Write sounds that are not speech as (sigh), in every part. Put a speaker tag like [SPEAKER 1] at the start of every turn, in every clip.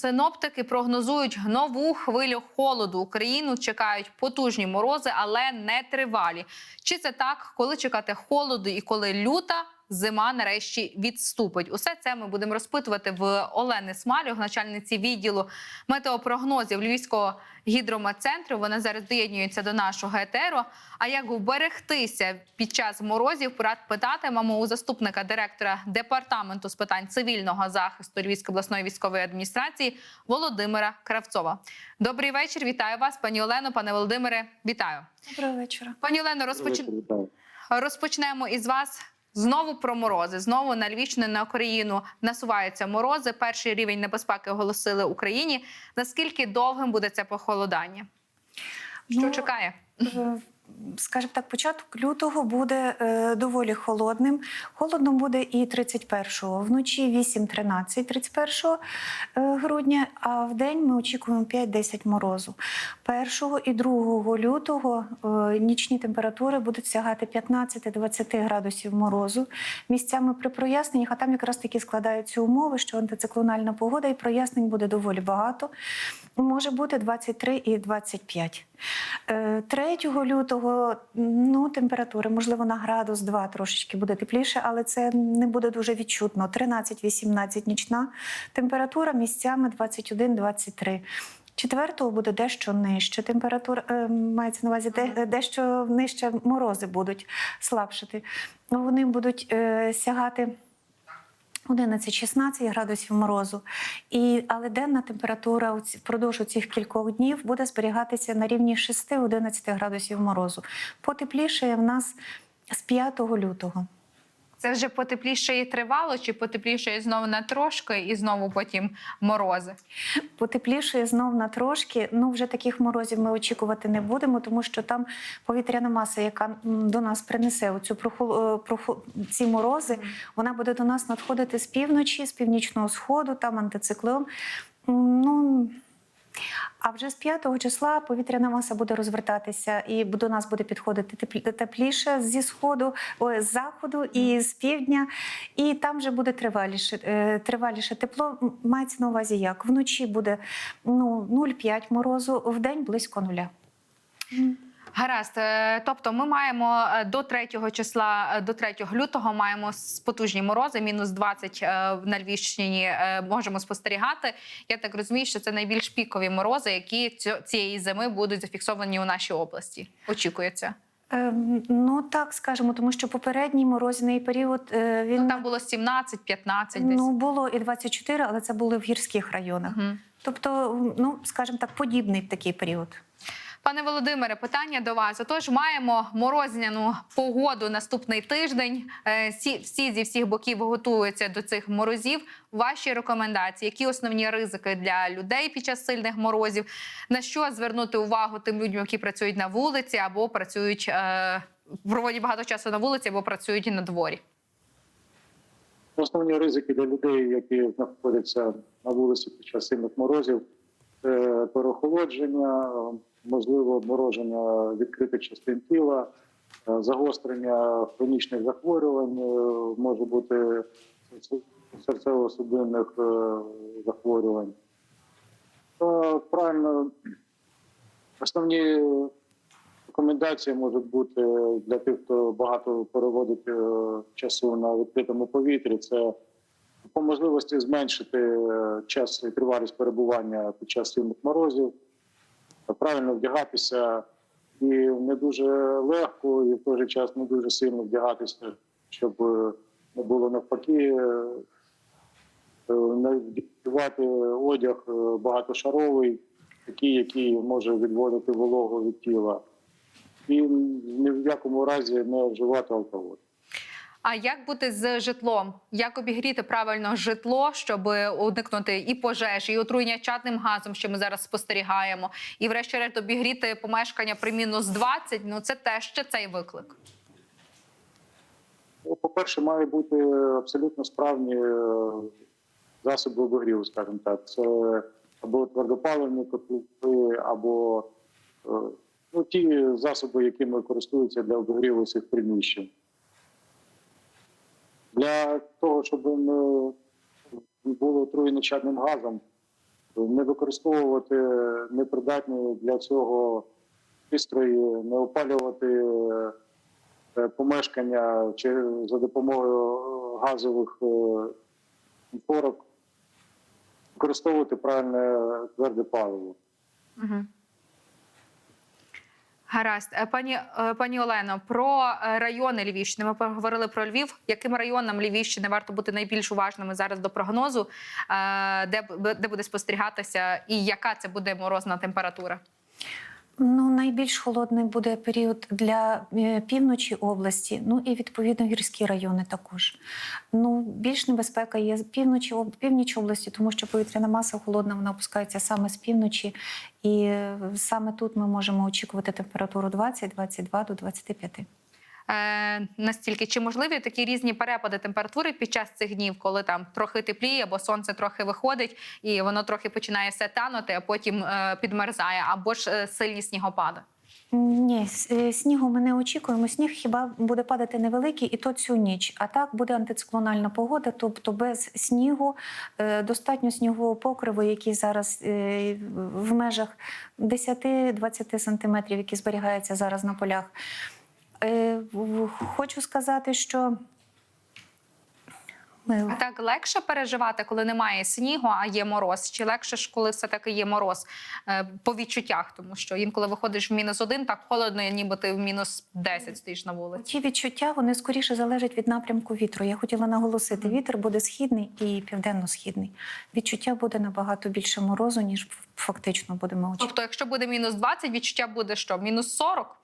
[SPEAKER 1] Синоптики прогнозують нову хвилю холоду. Україну чекають потужні морози, але не тривалі. Чи це так? Коли чекати холоду і коли люта? Зима нарешті відступить. Усе це ми будемо розпитувати в Олени Смалюг, начальниці відділу метеопрогнозів Львівського гідрометцентру. Вона зараз доєднюється до нашого етеру. А як вберегтися під час морозів? Порад питатимемо у заступника директора департаменту з питань цивільного захисту Львівської обласної військової адміністрації Володимира Кравцова. Добрий вечір. Вітаю вас, пані Олено, пане Володимире. Вітаю,
[SPEAKER 2] Доброго вечора.
[SPEAKER 1] пані Олено. Розпоч... Розпочнемо із вас. Знову про морози. Знову на Львівщину, на Україну насуваються морози. Перший рівень небезпеки оголосили Україні. Наскільки довгим буде це похолодання? Що
[SPEAKER 2] Ну,
[SPEAKER 1] чекає?
[SPEAKER 2] Скажімо так, початок лютого буде е, доволі холодним. Холодно буде і 31-го, вночі 8-13, 31 е, грудня, а в день ми очікуємо 5-10 морозу. 1 і 2 лютого е, нічні температури будуть сягати 15-20 градусів морозу. Місцями при проясненнях, а там якраз таки складаються умови, що антициклональна погода і прояснень буде доволі багато. Може бути 23 і 25. Е, 3 лютого ну, температури, можливо, на градус 2 трошечки буде тепліше, але це не буде дуже відчутно. 13-18 нічна температура, місцями 21-23. Четвертого буде дещо нижче температура, е, мається на увазі, де, дещо нижче морози будуть слабшати. Вони будуть е, сягати 11-16 градусів морозу. І, але денна температура впродовж цих кількох днів буде зберігатися на рівні 6-11 градусів морозу. Потепліше в нас з 5 лютого.
[SPEAKER 1] Це вже потепліше і тривало, чи потепліше знову на трошки, і знову потім морози?
[SPEAKER 2] Потеплішає знов на трошки. Ну вже таких морозів ми очікувати не будемо, тому що там повітряна маса, яка до нас принесе оцю прохол- е, ці морози, вона буде до нас надходити з півночі, з північного сходу, там антициклон. Ну а вже з 5 числа повітряна маса буде розвертатися, і до нас буде підходити тепліше зі сходу, ой, з заходу і з півдня. І там вже буде триваліше, е, триваліше тепло. Мається на увазі як? Вночі буде ну, 0,5 морозу, вдень близько нуля.
[SPEAKER 1] Гаразд, Е, тобто ми маємо е, до 3 числа, е, до 3 лютого маємо потужні морози, мінус 20 е, на Львівщині можемо спостерігати. Я так розумію, що це найбільш пікові морози, які цієї зими будуть зафіксовані у нашій області. Очікується.
[SPEAKER 2] Ну так скажемо, тому що попередній морозний період він
[SPEAKER 1] Ну, там було 17-15 десь.
[SPEAKER 2] ну, було і 24, але це були в гірських районах.
[SPEAKER 1] Мгм.
[SPEAKER 2] Тобто, ну скажімо так, подібний такий період.
[SPEAKER 1] Пане Володимире, питання до вас. Отож, маємо морозняну погоду наступний тиждень. Е, Всі, зі всіх боків готуються до цих морозів. Ваші рекомендації, які основні ризики для людей під час сильних морозів? На що звернути увагу тим людям, які працюють на вулиці або працюють е, проводять багато часу на вулиці, або працюють на дворі?
[SPEAKER 3] Основні ризики для людей, які знаходяться на вулиці під час сильних морозів, переохолодження, можливо, обмороження відкритих частин тіла, е, загострення хронічних захворювань, е, може бути серцево-судинних е, захворювань. Правильно, основні рекомендації можуть бути для тих, хто багато переводить часу на відкритому повітрі. Це по можливості зменшити е, час і тривалість перебування під час сильних морозів, правильно вдягатися і не дуже легко, і в той же час не дуже сильно вдягатися, щоб е, не було навпаки. е, Не вдягати одяг багатошаровий, такий, який може відводити вологу від тіла, і ні в якому разі не вживати алкоголь.
[SPEAKER 1] А як бути з житлом? Як обігріти правильно житло, щоб уникнути і пожеж, і отруєння чадним газом, що ми зараз спостерігаємо, і, врешті-решт, обігріти помешкання при мінус 20, Ну це теж ще цей виклик.
[SPEAKER 3] Ну, По-перше, має бути абсолютно справні е, засоби обігріву, скажімо так. Це або твердопаливні котли, або е, ну, ті засоби, якими користуються для обігріву цих приміщень. Для того, щоб не було отруєно чадним газом, не використовувати непридатні для цього пристрої, не опалювати е, помешкання чи за допомогою е, газових е, конфорок, використовувати правильне тверде паливо.
[SPEAKER 1] Угу. Гаразд, Е, пані е, пані Олено, про е, райони Львівщини. Ми поговорили про Львів. Яким районам Львівщини варто бути найбільш уважними зараз до прогнозу, де, де буде спостерігатися, і яка це буде морозна температура?
[SPEAKER 2] Ну, найбільш холодний буде період для е, півночі області, ну і відповідно гірські райони також. Ну, більш небезпека є з півночі північ області, тому що повітряна маса холодна, вона опускається саме з півночі, і е, саме тут ми можемо очікувати температуру 20-22 до 25.
[SPEAKER 1] Е, настільки чи можливі такі різні перепади температури під час цих днів, коли там трохи тепліє, або сонце трохи виходить, і воно трохи починає все танути, а потім е, підмерзає, або ж е, сильні снігопади?
[SPEAKER 2] Ні, снігу ми не очікуємо. Сніг хіба буде падати невеликий, і то цю ніч. А так буде антициклональна погода, тобто без снігу, достатньо снігового покриву, який зараз в межах 10-20 сантиметрів, який зберігається зараз на полях. Е, Хочу сказати, що ми
[SPEAKER 1] А так легше переживати, коли немає снігу, а є мороз? Чи легше ж, коли все таки є мороз е, по відчуттях? Тому що інколи виходиш в мінус один, так холодно, ніби ти в мінус 10 стоїш на вулиці.
[SPEAKER 2] Ті відчуття вони скоріше залежать від напрямку вітру. Я хотіла наголосити: вітер буде східний і південно-східний. Відчуття буде набагато більше морозу, ніж фактично будемо очікувати.
[SPEAKER 1] Тобто, якщо буде мінус 20, відчуття буде що? Мінус 40?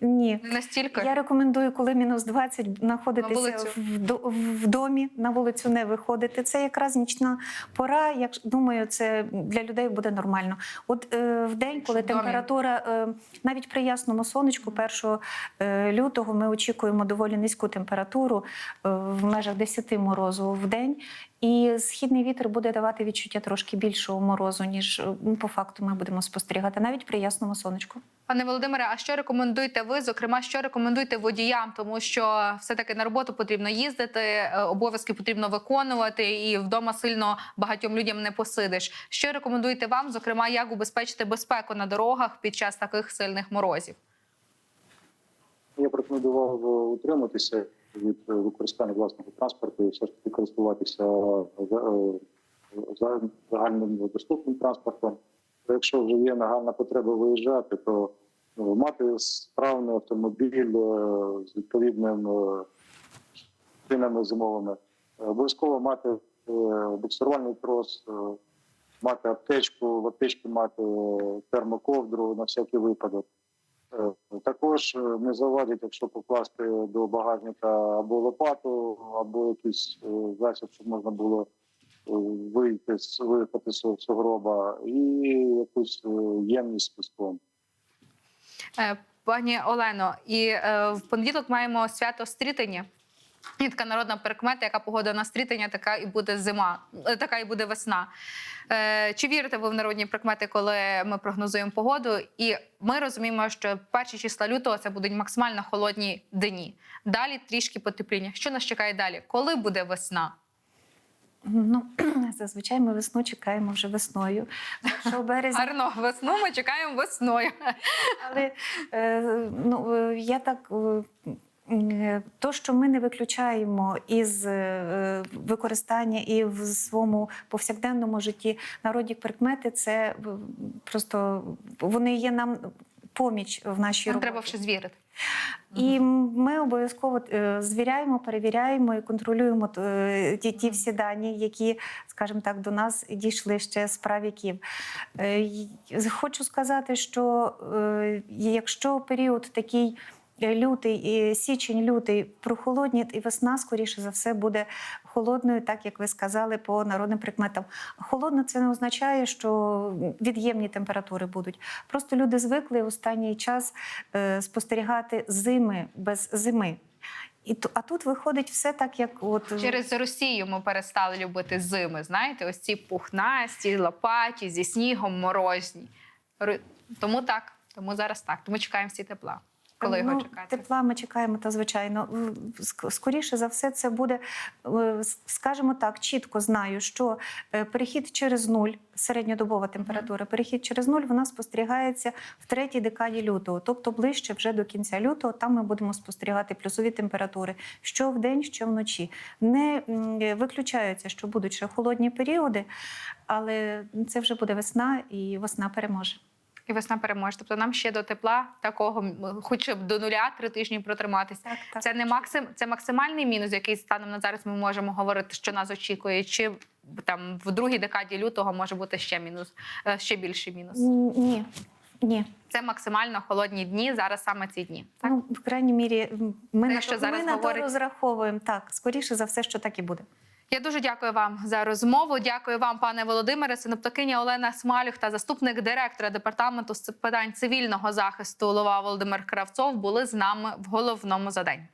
[SPEAKER 2] Ні.
[SPEAKER 1] Не настільки?
[SPEAKER 2] Я рекомендую, коли мінус 20, знаходитися в, в домі, на вулицю не виходити. Це якраз нічна пора. Як думаю, це для людей буде нормально. От е, в день, коли температура е, навіть при ясному сонечку, 1 е, лютого, ми очікуємо доволі низьку температуру е, в межах 10 морозу в день. І східний вітер буде давати відчуття трошки більшого морозу, ніж е, по факту ми будемо спостерігати навіть при ясному сонечку.
[SPEAKER 1] Пане Володимире, а що рекомендуєте ви? Зокрема, що рекомендуєте водіям, тому що все-таки на роботу потрібно їздити, е, обов'язки потрібно виконувати, і вдома сильно багатьом людям не посидиш. Що рекомендуєте вам, зокрема, як убезпечити безпеку на дорогах під час таких сильних морозів?
[SPEAKER 3] Я рекомендував утриматися від використання власного транспорту і все ж таки користуватися е, е, за- загальним доступним транспортом. Якщо вже є нагальна потреба виїжджати, то ну, мати справний автомобіль е, з відповідним е, шинами зимовими, Е, обов'язково мати е, буксирувальний трос, е, мати аптечку, в аптечці мати е, термоковдру на всякий випадок. Е, Також е, не завадить, якщо покласти до багажника або лопату, або якийсь е, засіб, щоб можна було е, вийти з виїхати з сугроба, і якусь е, ємність з.
[SPEAKER 1] Е, Пані Олено, і е, в понеділок маємо свято стрітення. І така народна прикмета, яка погода на стрітення, така і буде зима, е, така і буде весна. Е, чи вірите ви в народні прикмети, коли ми прогнозуємо погоду? І ми розуміємо, що перші числа лютого це будуть максимально холодні дні. Далі трішки потепління. Що нас чекає далі? Коли буде весна?
[SPEAKER 2] Ну, (clears throat) зазвичай ми весну чекаємо вже весною. (laughs) 1 березня.
[SPEAKER 1] Гарно, весну ми чекаємо весною. (laughs)
[SPEAKER 2] Але е, ну, е, я так. е, То, що ми не виключаємо із використання і в своєму повсякденному житті народні прикмети, це просто вони є нам поміч в нашій
[SPEAKER 1] Нам
[SPEAKER 2] роботі.
[SPEAKER 1] треба ще звірити.
[SPEAKER 2] І ми обов'язково е, звіряємо, перевіряємо і контролюємо е, ті, ті всі дані, які, скажімо так, до нас дійшли ще з правіків. Е, Хочу сказати, що якщо період такий. Е, Лютий, і січень, лютий прохолодні, і весна, скоріше за все, буде холодною, так як ви сказали, по народним прикметам. Холодно це не означає, що від'ємні температури будуть. Просто люди звикли останній час е, спостерігати зими без зими. І а тут виходить все так, як от
[SPEAKER 1] Через Росію ми перестали любити зими. Знаєте, ось ці пухнасті, лопаті зі снігом, морозні. Тому так, тому зараз так. Тому чекаємо всі тепла. Коли його
[SPEAKER 2] ну,
[SPEAKER 1] чекати?
[SPEAKER 2] Тепла ми чекаємо, та звичайно. Скоріше за все, це буде, е, скажімо так, чітко знаю, що е, перехід через нуль, середньодобова температура, перехід через нуль, вона спостерігається в третій декаді лютого, тобто ближче вже до кінця лютого. Там ми будемо спостерігати плюсові температури, що вдень, що вночі. Не м, виключається, що будуть ще холодні періоди, але це вже буде весна, і весна переможе.
[SPEAKER 1] І весна переможе. Тобто нам ще до тепла такого, м, хоча б до нуля три тижні протриматись.
[SPEAKER 2] Так, так.
[SPEAKER 1] Це не максим, це максимальний мінус, який станом на зараз ми можемо говорити, що нас очікує. Чи там в другій декаді лютого може бути ще мінус, е, ще більший мінус.
[SPEAKER 2] Ні. Ні,
[SPEAKER 1] Це максимально холодні дні. Зараз саме ці дні. Так
[SPEAKER 2] Ну, в крайній мірі, ми,
[SPEAKER 1] Те,
[SPEAKER 2] на,
[SPEAKER 1] що
[SPEAKER 2] то,
[SPEAKER 1] зараз
[SPEAKER 2] ми на то розраховуємо. Так, скоріше за все, що так і буде.
[SPEAKER 1] Я дуже дякую вам за розмову. Дякую вам, пане Володимире. Синоптикиня Олена Смалюх та заступник директора департаменту з питань цивільного захисту Лова Володимир Кравцов були з нами в головному за день.